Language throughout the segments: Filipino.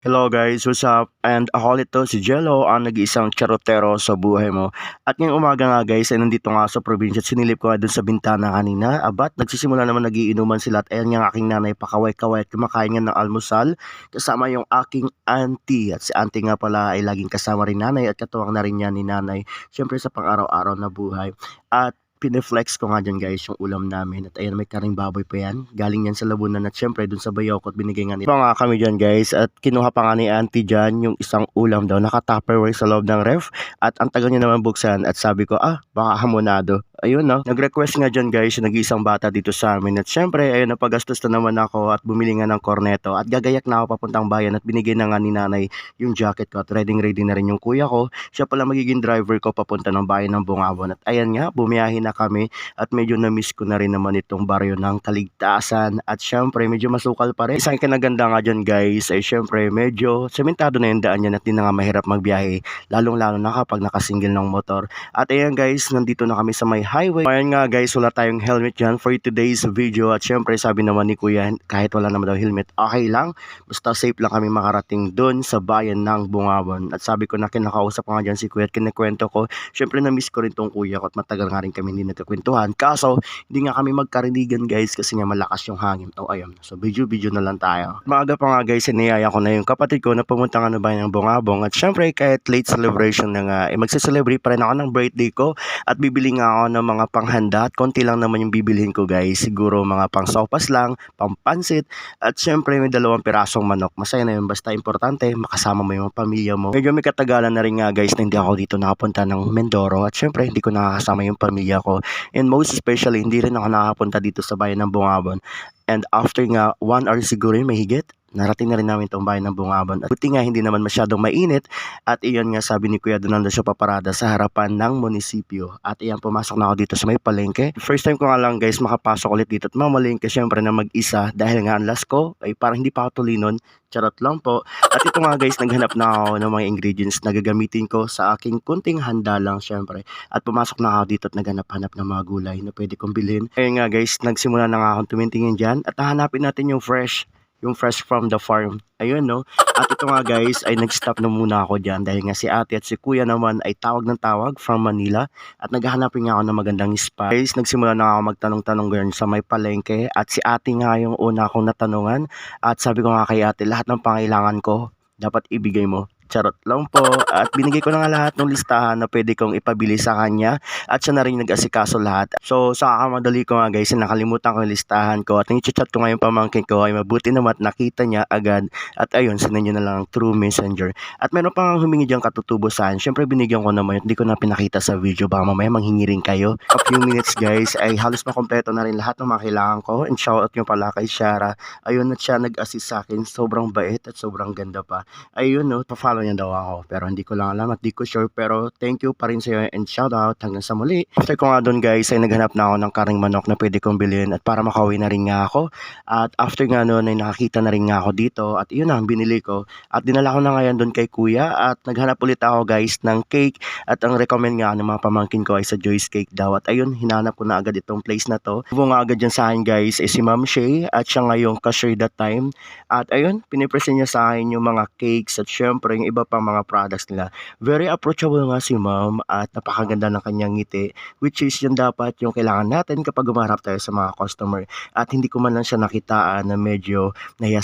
Hello guys, what's up? And ako ulit si Jello, ang nag-iisang charotero sa buhay mo. At ngayong umaga nga guys, ay nandito nga sa probinsya at sinilip ko nga dun sa bintana kanina. Abat, nagsisimula naman nagiinuman sila at ayan nga aking nanay pakaway-kaway at kumakain nga ng almusal. Kasama yung aking auntie. At si auntie nga pala ay laging kasama rin nanay at katuwang na rin niya ni nanay. Siyempre sa pang-araw-araw na buhay. At pineflex ko nga dyan guys yung ulam namin. At ayan may karing baboy pa yan. Galing yan sa labunan at syempre dun sa bayokot binigay nga nila nga kami dyan guys at kinuha pa nga ni auntie dyan yung isang ulam daw. Naka tupperware sa loob ng ref. At ang tagal niya naman buksan at sabi ko ah baka hamonado ayun no? Nag-request nga dyan guys yung nag-iisang bata dito sa amin. At syempre ayun napagastos na naman ako at bumili nga ng korneto. At gagayak na ako papuntang bayan at binigay na nga ni nanay yung jacket ko at ready ready na rin yung kuya ko. Siya pala magiging driver ko papunta ng bayan ng Bungabon at ayan nga bumiyahin na kami at medyo na-miss ko na rin naman itong baryo ng Kaligtasan. At syempre medyo masukal pa rin. Isang kinaganda nga dyan guys ay syempre medyo sementado na yung daan yan at di na nga mahirap magbiyahe. Lalong lalo na kapag nakasingle ng motor. At ayan guys nandito na kami sa may highway. Ayan nga guys wala tayong helmet dyan for today's video. At syempre sabi naman ni kuya kahit wala naman daw helmet okay lang. Basta safe lang kami makarating doon sa bayan ng Bungabon at sabi ko na kinakausap nga dyan si kuya at kinikwento ko. Syempre na-miss ko rin tong kuya ko at matagal nga rin kami hindi nagkakwentuhan. Kaso hindi nga kami magkarinigan guys kasi nga malakas yung hangin. Oh ayun. So video video na lang tayo. Maaga pa nga guys siniyaya ko na yung kapatid ko na pumunta nga bayan ng Bungabon at syempre kahit late celebration na nga eh, magse-celebrate pa rin ako ng birthday ko. At bibili nga ako ng mga panghanda at konti lang naman yung bibilhin ko guys. Siguro mga pang sopas lang pampansit at syempre may dalawang pirasong manok. Masaya na yun. Basta importante makasama mo yung pamilya mo. Medyo may katagalan na rin nga guys na hindi ako dito nakapunta ng Mindoro. At syempre hindi ko nakakasama yung pamilya ko. And most especially hindi rin ako nakapunta dito sa bayan ng Bungabon and after nga one hour siguro yung mahigit narating na rin namin itong bayan ng Bungabon. At buti nga hindi naman masyadong mainit at iyon nga sabi ni Kuya doon siya paparada sa harapan ng munisipyo. At iyan pumasok na ako dito sa may palengke. First time ko nga lang guys makapasok ulit dito at mamalengke syempre na mag-isa dahil nga ang last ko ay parang hindi pa ako tulinon. Charot lang po. At ito nga guys, naghanap na ako ng mga ingredients na gagamitin ko sa aking kunting handa lang syempre. At pumasok na ako dito at naghanap-hanap ng mga gulay na pwede kong bilhin. Ayun nga guys, nagsimula na nga akong tumitingin dyan at hahanapin natin yung fresh yung fresh from the farm. Ayun, no? At ito nga guys, ay nag-stop na muna ako dyan dahil nga si ate at si kuya naman ay tawag ng tawag from Manila at naghahanapin nga ako ng magandang spot. Guys, nagsimula na ako magtanong-tanong ganyan sa may palengke at si ate nga yung una akong natanungan at sabi ko nga kay ate, lahat ng pangailangan ko dapat ibigay mo. Charot lang po. At binigay ko na nga lahat ng listahan na pwede kong ipabili sa kanya. At siya na rin nag-asikaso lahat. So, sa kakamadali ko nga guys, nakalimutan ko yung listahan ko. At nang-chat ko nga yung pamangkin ko ay mabuti naman at nakita niya agad. At ayun, sinend niya na lang through messenger. At meron pang humingi diyang katutubo saan. Siyempre, binigyan ko naman yun. Hindi ko na pinakita sa video. Baka mamaya manghingi rin kayo. A few minutes guys, ay halos makompleto na rin lahat ng mga ko. And shout out yung pala kay Shara. Ayun, at siya nag-assist sa akin. Sobrang bait at sobrang ganda pa. Ayun, no, pa-follow niya daw ako. Pero hindi ko lang alam at di ko sure. Pero thank you pa rin sa'yo and shout out hanggang sa muli. After ko nga doon guys ay naghanap na ako ng karing manok na pwede kong bilhin at para makauwi na rin nga ako. At after nga noon ay nakakita na rin nga ako dito at yun ang binili ko. At dinala ko na ngayon doon kay kuya at naghanap ulit ako guys ng cake at ang recommend nga ng mga pamangkin ko ay sa Joyce Cake daw. At ayun, hinanap ko na agad itong place na to. Bumo nga agad dyan sa akin guys ay si Ma'am Shay at siya nga yung cashier that time. At ayun, pinipresent niya sa akin yung mga cakes at syempre yung iba pang mga products nila. Very approachable nga si ma'am at napakaganda ng kanyang ngiti which is yun dapat yung kailangan natin kapag umarap tayo sa mga customer. At hindi ko man lang siya nakitaan na medyo nahiya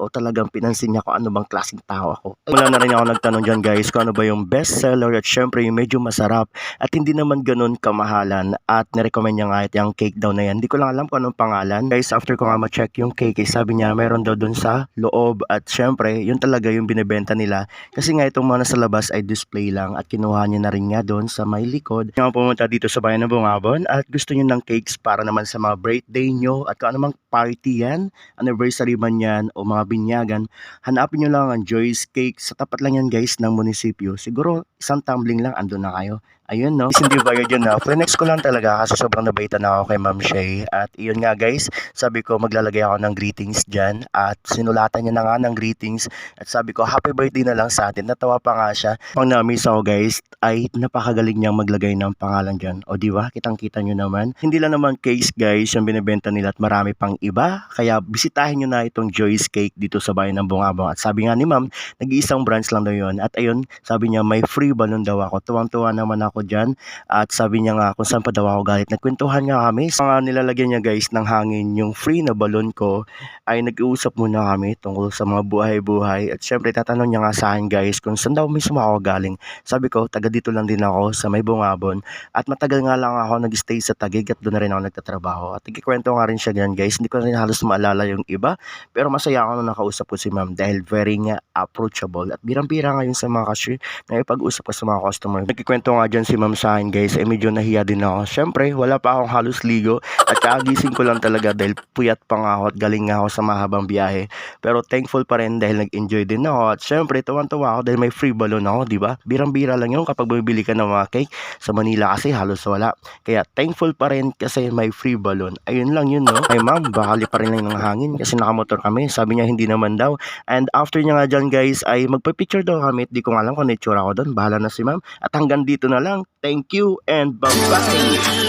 o talagang pinansin niya kung ano bang klaseng tao ako. Wala na rin ako nagtanong dyan guys kung ano ba yung best seller at syempre yung medyo masarap at hindi naman ganun kamahalan at nirecommend niya nga yung cake daw na yan. Hindi ko lang alam kung anong pangalan. Guys, after ko nga ma-check yung cake, eh, sabi niya meron daw dun sa loob at syempre yun talaga yung binibenta nila kasi nga itong mga nasa labas ay display lang at kinuha niya na rin nga doon sa may likod. Yung pumunta dito sa bayan ng Bungabon at gusto niyo ng cakes para naman sa mga birthday nyo at kung anumang party yan, anniversary man yan o mga binyagan, hanapin nyo lang ang Joyce Cake. Sa tapat lang yan guys ng munisipyo. Siguro isang tumbling lang andun na kayo. Ayun no, hindi bayad yun na. Flex ko lang talaga kasi sobrang nabaitan na ako kay Ma'am Shay. At iyon nga guys, sabi ko maglalagay ako ng greetings dyan. At sinulatan niya na nga ng greetings. At sabi ko, happy birthday na lang sa atin. Natawa pa nga siya. Pang na-miss ako guys, ay napakagaling niyang maglagay ng pangalan dyan. O di ba? Kitang-kita nyo naman. Hindi lang naman case guys yung binibenta nila at marami pang iba. Kaya bisitahin nyo na itong Joy's Cake dito sa bayan ng Bungabong. At sabi nga ni ma'am, nag-iisang branch lang daw yun. At ayun, sabi niya may free balloon daw ako. Tuwang-tuwa naman ako dyan. At sabi niya nga kung saan pa daw ako galit. Nagkwentuhan nga kami. Sa mga nilalagyan niya guys ng hangin yung free na balloon ko ay nag-uusap muna kami tungkol sa mga buhay-buhay. At syempre tatanong niya nga sa akin guys kung saan daw mismo ako galing. Sabi ko, taga dito lang din ako sa may bungabon. At matagal nga lang ako nag-stay sa Taguig at doon na rin ako nagtatrabaho. At nagkikwento nga rin siya ganyan guys. Hindi ko rin halos maalala yung iba. Pero masaya ako nung nakausap ko si ma'am dahil very nga approachable. At birang-bira ngayon sa mga cashier na ipag-usap ko sa mga customer. Nagkikwento nga dyan si ma'am sa akin guys. Eh medyo nahiya din ako. Syempre, wala pa akong halos ligo. At kagising ko lang talaga dahil puyat pa nga ako at galing nga ako sa mahabang biyahe. Pero thankful pa rin dahil nag-enjoy din ako. At syempre, tuwan-tuwa ako dahil may free balloon ako, di ba? Birang-bira lang yun kapag bumibili ka ng mga cake. Sa Manila kasi halos wala. Kaya thankful pa rin kasi may free balloon. Ayun lang yun, no? Ay ma'am, bakali pa rin lang ng hangin kasi nakamotor kami. Sabi niya hindi naman daw. And after niya nga dyan guys, ay magpa-picture daw kami. Di ko nga alam kung ano itsura ko doon. Bahala na si ma'am. At hanggang dito na lang. Thank you and bye-bye!